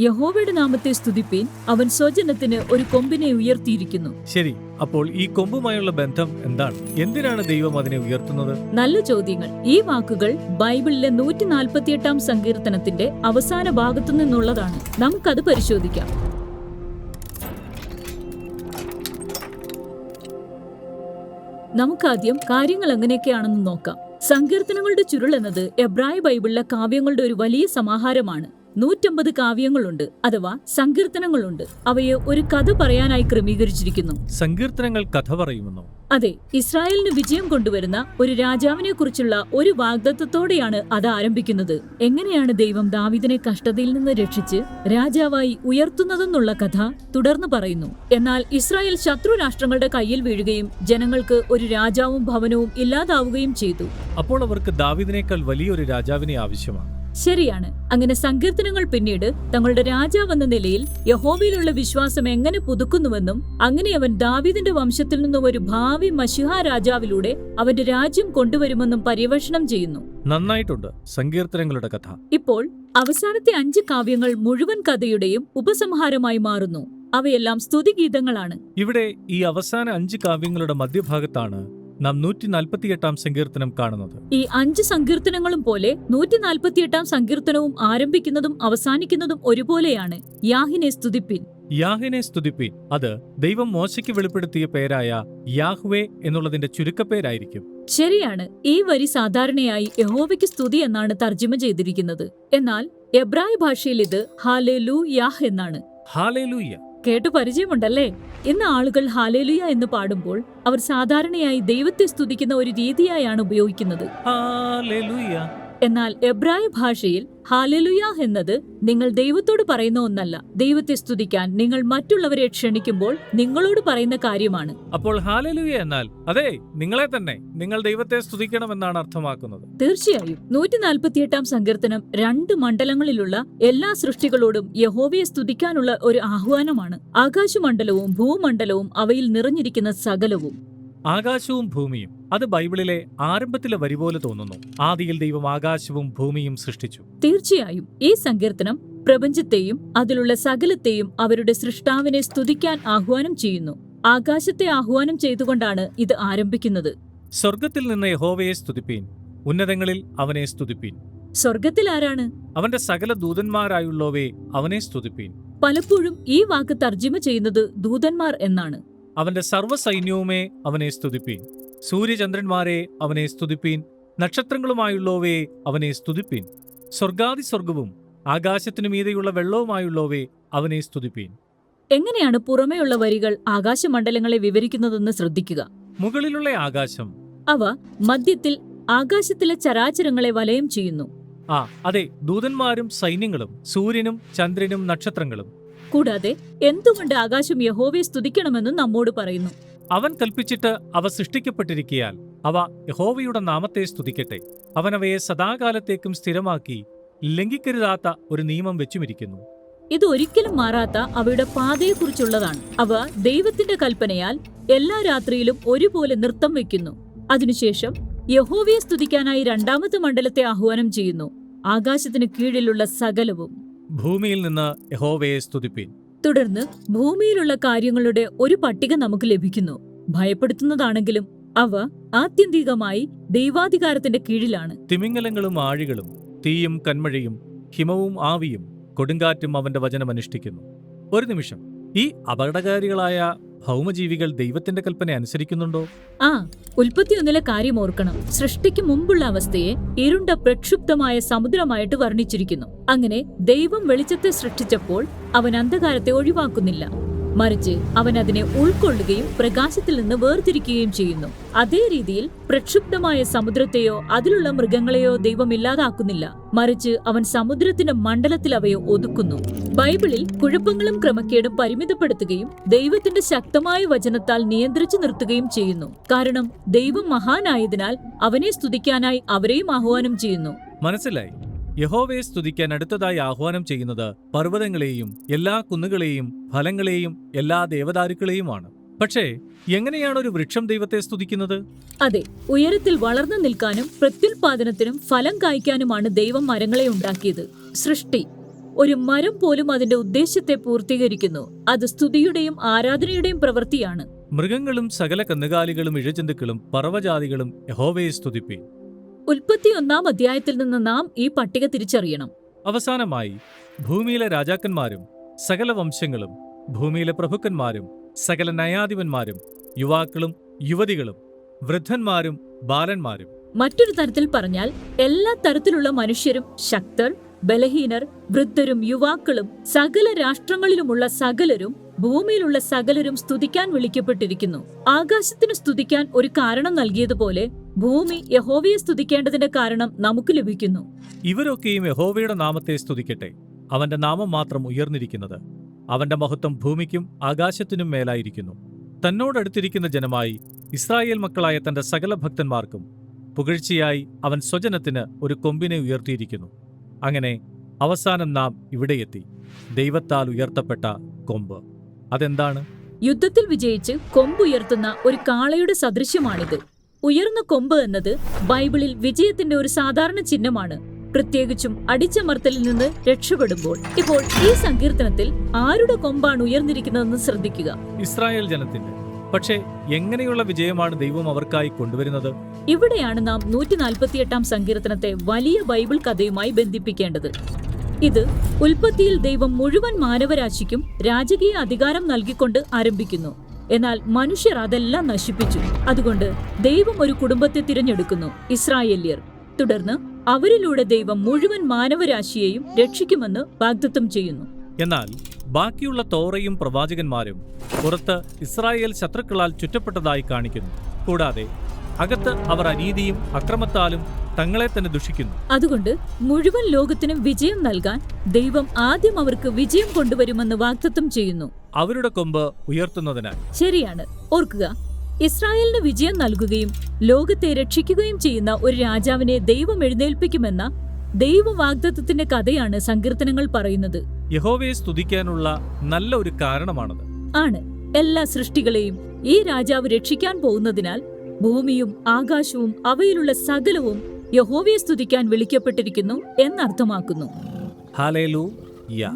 യഹോവയുടെ നാമത്തെ സ്തുതിപ്പീൻ. അവൻ സ്വജനത്തിന് ഒരു കൊമ്പിനെ ഉയർത്തിയിരിക്കുന്നു. ശരി അപ്പോൾ ഈ കൊമ്പുമായുള്ള ബന്ധം എന്താണ്? എന്തിനാണ് ദൈവം അതിനെ ഉയർത്തുന്നത്? നല്ല ചോദ്യങ്ങൾ. ഈ വാക്കുകൾ ബൈബിളിലെ നൂറ്റി നാൽപ്പത്തിയെട്ടാം സങ്കീർത്തനത്തിന്റെ അവസാന ഭാഗത്തു നിന്നുള്ളതാണ്. നമുക്കത് പരിശോധിക്കാം. നമുക്കാദ്യം കാര്യങ്ങൾ എങ്ങനെയൊക്കെയാണെന്ന് നോക്കാം. സങ്കീർത്തനങ്ങളുടെ ചുരുൾ എന്നത് എബ്രായ ബൈബിളിലെ കാവ്യങ്ങളുടെ ഒരു വലിയ സമാഹാരമാണ്. നൂറ്റമ്പത് കാവ്യങ്ങളുണ്ട് അഥവാ സങ്കീർത്തനങ്ങളുണ്ട്. അവയെ ഒരു കഥ പറയാനായി ക്രമീകരിച്ചിരിക്കുന്നു. സങ്കീർത്തനങ്ങൾ കഥ പറയുമെന്നോ? അതെ ഇസ്രായേലിന് വിജയം കൊണ്ടുവരുന്ന ഒരു രാജാവിനെ കുറിച്ചുള്ള ഒരു വാഗ്ദത്തത്തോടെയാണ് അത് ആരംഭിക്കുന്നത്. എങ്ങനെയാണ് ദൈവം ദാവിദിനെ കഷ്ടതയിൽ നിന്ന് രക്ഷിച്ച് രാജാവായി ഉയർത്തുന്നതെന്നുള്ള കഥ തുടർന്ന് പറയുന്നു. എന്നാൽ ഇസ്രായേൽ ശത്രു രാഷ്ട്രങ്ങളുടെ കയ്യിൽ വീഴുകയും ജനങ്ങൾക്ക് ഒരു രാജാവും ഭവനവും ഇല്ലാതാവുകയും ചെയ്തു. അപ്പോൾ അവർക്ക് ദാവിദിനേക്കാൾ വലിയൊരു രാജാവിനെ ആവശ്യമാണ്. ശരിയാണ്. അങ്ങനെ സങ്കീർത്തനങ്ങൾ പിന്നീട് തങ്ങളുടെ രാജാവെന്ന നിലയിൽ യഹോവയിലുള്ള വിശ്വാസം എങ്ങനെ പുതുക്കുന്നുവെന്നും അങ്ങനെ അവൻ ദാവീദിന്റെ വംശത്തിൽ നിന്നും ഒരു ഭാവി മഷിഹ രാജാവിലൂടെ അവന്റെ രാജ്യം കൊണ്ടുവരുമെന്നും പര്യവേഷണം ചെയ്യുന്നു. നന്നായിട്ടുണ്ട്. സങ്കീർത്തനങ്ങളുടെ കഥ. ഇപ്പോൾ അവസാനത്തെ അഞ്ച് കാവ്യങ്ങൾ മുഴുവൻ കഥയുടെയും ഉപസംഹാരമായി മാറുന്നു. അവയെല്ലാം സ്തുതിഗീതങ്ങളാണ്. ഇവിടെ ഈ അവസാന അഞ്ച് കാവ്യങ്ങളുടെ മധ്യഭാഗത്താണ് നാം നൂറ്റി നാൽപ്പത്തിയെട്ടാം സങ്കീർത്തനം കാണുന്നത്. ഈ അഞ്ച് സങ്കീർത്തനങ്ങളും പോലെ നൂറ്റി നാൽപ്പത്തിയെട്ടാം സങ്കീർത്തനവും ആരംഭിക്കുന്നതും അവസാനിക്കുന്നതും ഒരുപോലെയാണ്. യാഹിനെ സ്തുതിപ്പിൻ. യാഹിനെ സ്തുതിപ്പിൻ. അത് ദൈവം മോശയ്ക്ക് വെളിപ്പെടുത്തിയ പേരായ യാഹ്വേ എന്നുള്ളതിന്റെ ചുരുക്കപ്പേരായിരിക്കും. ശരിയാണ്. ഈ വരി സാധാരണയായി യഹോവയ്ക്ക് സ്തുതി എന്നാണ് തർജമ ചെയ്തിരിക്കുന്നത്. എന്നാൽ എബ്രായ ഭാഷയിൽ ഇത് ഹാലേലു യാഹ് എന്നാണ്. ഹാലേലൂയ. കേട്ടു പരിചയമുണ്ടല്ലേ? ഇന്ന് ആളുകൾ ഹാലേലുയ എന്ന് പാടുമ്പോൾ അവർ സാധാരണയായി ദൈവത്തെ സ്തുതിക്കുന്ന ഒരു രീതിയായാണ് ഉപയോഗിക്കുന്നത്. എന്നാൽ എബ്രായ ഭാഷയിൽ ഹാലലുയ എന്നത് നിങ്ങൾ ദൈവത്തോട് പറയുന്ന ഒന്നല്ല. ദൈവത്തെ സ്തുതിക്കാൻ നിങ്ങൾ മറ്റുള്ളവരെ ക്ഷണിക്കുമ്പോൾ നിങ്ങളോട് പറയുന്ന കാര്യമാണ്. അപ്പോൾ ഹാലലുയ എന്നാൽ അതെ നിങ്ങളെ തന്നെ നിങ്ങൾ ദൈവത്തെ സ്തുതിക്കണമെന്നാണ് അർത്ഥമാക്കുന്നത്. തീർച്ചയായും നൂറ്റി നാൽപ്പത്തിയെട്ടാം സങ്കീർത്തനം രണ്ട് മണ്ഡലങ്ങളിലുള്ള എല്ലാ സൃഷ്ടികളോടും യഹോവയെ സ്തുതിക്കാനുള്ള ഒരു ആഹ്വാനമാണ്. ആകാശമണ്ഡലവും ഭൂമണ്ഡലവും അവയിൽ നിറഞ്ഞിരിക്കുന്ന സകലവും. ആകാശവും ഭൂമിയും. അത് ബൈബിളിലെ ആരംഭത്തിലെ വരി പോലെ തോന്നുന്നു. ആദിയിൽ ദൈവം ആകാശവും ഭൂമിയും സൃഷ്ടിച്ചു. തീർച്ചയായും ഈ സങ്കീർത്തനം പ്രപഞ്ചത്തെയും അതിലുള്ള സകലത്തെയും അവരുടെ സൃഷ്ടാവിനെ സ്തുതിക്കാൻ ആഹ്വാനം ചെയ്യുന്നു. ആകാശത്തെ ആഹ്വാനം ചെയ്തുകൊണ്ടാണ് ഇത് ആരംഭിക്കുന്നത്. സ്വർഗത്തിൽ നിന്ന് യഹോവയെ സ്തുതിപ്പീൻ. ഉന്നതങ്ങളിൽ അവനെ സ്തുതിപ്പീൻ. സ്വർഗത്തിൽ ആരാണ്? അവന്റെ സകല ദൂതന്മാരായുള്ളവേ അവനെ സ്തുതിപ്പീൻ. പലപ്പോഴും ഈ വാക്ക് തർജിമ ചെയ്യുന്നത് ദൂതന്മാർ എന്നാണ്. അവന്റെ സർവസൈന്യവുമേ അവനെ സ്തുതിപ്പീൻ. സൂര്യചന്ദ്രന്മാരെ അവനെ സ്തുതിപ്പീൻ. നക്ഷത്രങ്ങളുമായുള്ളവേ അവനെ സ്തുതിപ്പീൻ. സ്വർഗാദി സ്വർഗവും ആകാശത്തിനു മീതെയുള്ള വെള്ളവുമായുള്ളവേ അവനെ സ്തുതിപ്പീൻ. എങ്ങനെയാണ് പുറമേയുള്ള വരികൾ ആകാശമണ്ഡലങ്ങളെ വിവരിക്കുന്നതെന്ന് ശ്രദ്ധിക്കുക? മുകളിലുള്ള ആകാശം. അവ മധ്യത്തിൽ ആകാശത്തിലെ ചരാചരങ്ങളെ വലയം ചെയ്യുന്നു. ആ അതെ ദൂതന്മാരും സൈന്യങ്ങളും സൂര്യനും ചന്ദ്രനും നക്ഷത്രങ്ങളും. കൂടാതെ എന്തുകൊണ്ട് ആകാശം യഹോവയെ സ്തുതിക്കണമെന്നും നമ്മോട് പറയുന്നു. അവൻ കൽപ്പിച്ചിട്ട് അവ സൃഷ്ടിക്കപ്പെട്ടിരിക്കയാൽ അവ യഹോവയുടെ നാമത്തെ സ്തുതിക്കട്ടെ. അവനവയെ സദാകാലത്തേക്കും സ്ഥിരമാക്കി ലംഘിക്കരുതാത്ത ഒരു നിയമം വെച്ചുമിരിക്കുന്നു. ഇത് ഒരിക്കലും മാറാത്ത അവയുടെ പാതയെക്കുറിച്ചുള്ളതാണ്. അവ ദൈവത്തിന്റെ കൽപ്പനയാൽ എല്ലാ രാത്രിയിലും ഒരുപോലെ നൃത്തം വെക്കുന്നു. അതിനുശേഷം യഹോവയെ സ്തുതിക്കാനായി രണ്ടാമത്തെ മണ്ഡലത്തെ ആഹ്വാനം ചെയ്യുന്നു. ആകാശത്തിന് കീഴിലുള്ള സകലവും. ഭൂമിയിൽ നിന്ന് യഹോവയെ സ്തുതിപ്പിൻ. തുടർന്ന് ഭൂമിയിലുള്ള കാര്യങ്ങളുടെ ഒരു പട്ടിക നമുക്ക് ലഭിക്കുന്നു. ഭയപ്പെടുത്തുന്നതാണെങ്കിലും അവ ആത്യന്തികമായി ദൈവാധികാരത്തിന്റെ കീഴിലാണ്. തിമിംഗലങ്ങളും ആഴികളും തീയും കന്മഴയും ഹിമവും ആവിയും കൊടുങ്കാറ്റും അവന്റെ വചനം അനുഷ്ഠിക്കുന്നു. ഒരു നിമിഷം ഈ അപകടകാരികളായ ഭൗമജീവികൾ ദൈവത്തിന്റെ കൽപ്പന അനുസരിക്കുന്നുണ്ടോ? ആ ഉൽപ്പത്തി ഒന്നിലെ കാര്യം ഓർക്കണം. സൃഷ്ടിക്ക് മുമ്പുള്ള അവസ്ഥയെ ഇരുണ്ട പ്രക്ഷുബ്ധമായ സമുദ്രമായിട്ട് വർണിച്ചിരിക്കുന്നു. അങ്ങനെ ദൈവം വെളിച്ചത്തെ സൃഷ്ടിച്ചപ്പോൾ അവൻ അന്ധകാരത്തെ ഒഴിവാക്കുന്നില്ല. മറിച്ച് അവൻ അതിനെ ഉൾക്കൊള്ളുകയും പ്രകാശത്തിൽ നിന്ന് വേർതിരിക്കുകയും ചെയ്യുന്നു. അതേ രീതിയിൽ പ്രക്ഷുബ്ധമായ സമുദ്രത്തെയോ അതിലുള്ള മൃഗങ്ങളെയോ ദൈവം ഇല്ലാതാക്കുന്നില്ല. മറിച്ച് അവൻ സമുദ്രത്തിന്റെ മണ്ഡലത്തിൽ അവയെ ഒതുക്കുന്നു. ബൈബിളിൽ കുഴപ്പങ്ങളും ക്രമക്കേടും പരിമിതപ്പെടുത്തുകയും ദൈവത്തിന്റെ ശക്തമായ വചനത്താൽ നിയന്ത്രിച്ചു നിർത്തുകയും ചെയ്യുന്നു. കാരണം ദൈവം മഹാനായതിനാൽ അവനെ സ്തുതിക്കാനായി അവരെയും ആഹ്വാനം ചെയ്യുന്നു. മനസ്സിലായി. യഹോവയെ സ്തുതിക്കാൻ അടുത്തതായി ആഹ്വാനം ചെയ്യുന്നത് പർവതങ്ങളെയും എല്ലാ കുന്നുകളെയും ഫലങ്ങളെയും എല്ലാ ദേവദാരുക്കളെയുമാണ്. പക്ഷേ എങ്ങനെയാണ് ഒരു വൃക്ഷം ദൈവത്തെ സ്തുതിക്കുന്നത്? അതെ ഉയരത്തിൽ വളർന്നു നിൽക്കാനും പ്രത്യുൽപാദനത്തിനും ഫലം കായ്ക്കാനുമാണ് ദൈവം മരങ്ങളെ ഉണ്ടാക്കിയത്. സൃഷ്ടി. ഒരു മരം പോലും അതിന്റെ ഉദ്ദേശത്തെ പൂർത്തീകരിക്കുന്നു. അത് സ്തുതിയുടെയും ആരാധനയുടെയും പ്രവൃത്തിയാണ്. മൃഗങ്ങളും സകല കന്നുകാലികളും ഇഴജന്തുക്കളും പർവജാതികളും യഹോവയെ സ്തുതിപ്പീൻ ഉൽപ്പത്തി ഒന്നാം അധ്യായത്തിൽ നിന്ന് നാം ഈ പട്ടിക തിരിച്ചറിയണം. അവസാനമായി ഭൂമിയിലെ രാജാക്കന്മാരും സകല വംശങ്ങളും ഭൂമിയിലെ പ്രഭുക്കന്മാരും സകല നയാധിപന്മാരും യുവാക്കളും യുവതികളും വൃദ്ധന്മാരും ബാലന്മാരും. മറ്റൊരു തരത്തിൽ പറഞ്ഞാൽ എല്ലാ തരത്തിലുള്ള മനുഷ്യരും ശക്തർ ബലഹീനർ വൃദ്ധരും യുവാക്കളും സകല രാഷ്ട്രങ്ങളിലുമുള്ള സകലരും ഭൂമിയിലുള്ള സകലരും സ്തുതിക്കാൻ വിളിക്കപ്പെട്ടിരിക്കുന്നു. ആകാശത്തിന് സ്തുതിക്കാൻ ഒരു കാരണം നൽകിയതുപോലെ ഭൂമി യഹോവയെ സ്തുതിക്കേണ്ടതിന്റെ കാരണം നമുക്ക് ലഭിക്കുന്നു. ഇവരൊക്കെയും യഹോവയുടെ നാമത്തെ സ്തുതിക്കട്ടെ. അവന്റെ നാമം മാത്രം ഉയർന്നിരിക്കുന്നത് അവന്റെ മഹത്വം ഭൂമിക്കും ആകാശത്തിനും മേലായിരിക്കുന്നു. തന്നോടടുത്തിരിക്കുന്ന ജനമായി ഇസ്രായേൽ മക്കളായ തന്റെ സകല ഭക്തന്മാർക്കും പുകഴ്ചയായി അവൻ സ്വജനത്തിന് ഒരു കൊമ്പിനെ ഉയർത്തിയിരിക്കുന്നു. അങ്ങനെ അവസാനം നാം ഇവിടെയെത്തി ദൈവത്താൽ ഉയർത്തപ്പെട്ട കൊമ്പ്. അതെന്താണ്? യുദ്ധത്തിൽ വിജയിച്ച് കൊമ്പുയർത്തുന്ന ഒരു കാളയുടെ സദൃശ്യമാണിത്. ഉയർന്ന കൊമ്പ് എന്നത് ബൈബിളിൽ വിജയത്തിന്റെ ഒരു സാധാരണ ചിഹ്നമാണ്. പ്രത്യേകിച്ചും അടിച്ചമർത്തലിൽ നിന്ന് രക്ഷപ്പെടുമ്പോൾ. ഇപ്പോൾ ഈ സങ്കീർത്തനത്തിൽ ആരുടെ കൊമ്പാണ് ഉയർന്നിരിക്കുന്നതെന്ന് ശ്രദ്ധിക്കുക. ഇസ്രായേൽ ജനത്തിന്റെ. പക്ഷേ എങ്ങനെയുള്ള വിജയമാണ് ദൈവം അവർക്കായി കൊണ്ടുവരുന്നത്? ഇവിടെയാണ് നാം നൂറ്റി നാൽപ്പത്തിയെട്ടാം സങ്കീർത്തനത്തെ വലിയ ബൈബിൾ കഥയുമായി ബന്ധിപ്പിക്കേണ്ടത്. ഇത് ഉൽപ്പത്തിയിൽ ദൈവം മുഴുവൻ മാനവരാശിക്കും രാജകീയ അധികാരം നൽകിക്കൊണ്ട് ആരംഭിക്കുന്നു. എന്നാൽ മനുഷ്യർ അതെല്ലാം നശിപ്പിച്ചു. അതുകൊണ്ട് ദൈവം ഒരു കുടുംബത്തെ തിരഞ്ഞെടുക്കുന്നു ഇസ്രായേല്യർ. തുടർന്ന് അവരിലൂടെ ദൈവം മുഴുവൻ മാനവരാശിയെയും രക്ഷിക്കുമെന്ന് വാഗ്ദത്തം ചെയ്യുന്നു. എന്നാൽ ബാക്കിയുള്ള തോറയും പ്രവാചകന്മാരും പുറത്ത് ഇസ്രായേൽ ശത്രുക്കളാൽ ചുറ്റപ്പെട്ടതായി കാണിക്കുന്നു. കൂടാതെ അകത്ത് അവർ അനീതിയും അക്രമത്താലും തങ്ങളെ തന്നെ ദുഷിക്കുന്നു. അതുകൊണ്ട് മുഴുവൻ ലോകത്തിനും വിജയം നൽകാൻ ദൈവം ആദ്യം അവർക്ക് വിജയം കൊണ്ടുവരുമെന്ന് വാഗ്ദത്തം ചെയ്യുന്നു. അവരുടെ കൊമ്പ് ഉയർത്തുന്നതിനാൽ. ശരിയാണ്. ഓർക്കുക ഇസ്രായേലിന് വിജയം നൽകുകയും ലോകത്തെ രക്ഷിക്കുകയും ചെയ്യുന്ന ഒരു രാജാവിനെ ദൈവം എഴുന്നേൽപ്പിക്കുമെന്ന ദൈവവാഗ്ദത്തത്തിന്റെ കഥയാണ് സങ്കീർത്തനങ്ങൾ പറയുന്നത്. യഹോവയെ സ്തുതിക്കാനുള്ള നല്ല ഒരു കാരണമാണത്. ആണ്. എല്ലാ സൃഷ്ടികളെയും ഈ രാജാവ് രക്ഷിക്കാൻ പോകുന്നതിനാൽ ഭൂമിയും ആകാശവും അവയിലുള്ള സകലവും യഹോവയെ സ്തുതിക്കാൻ വിളിക്കപ്പെട്ടിരിക്കുന്നു എന്നർത്ഥമാക്കുന്നു. ഹാലേലു യ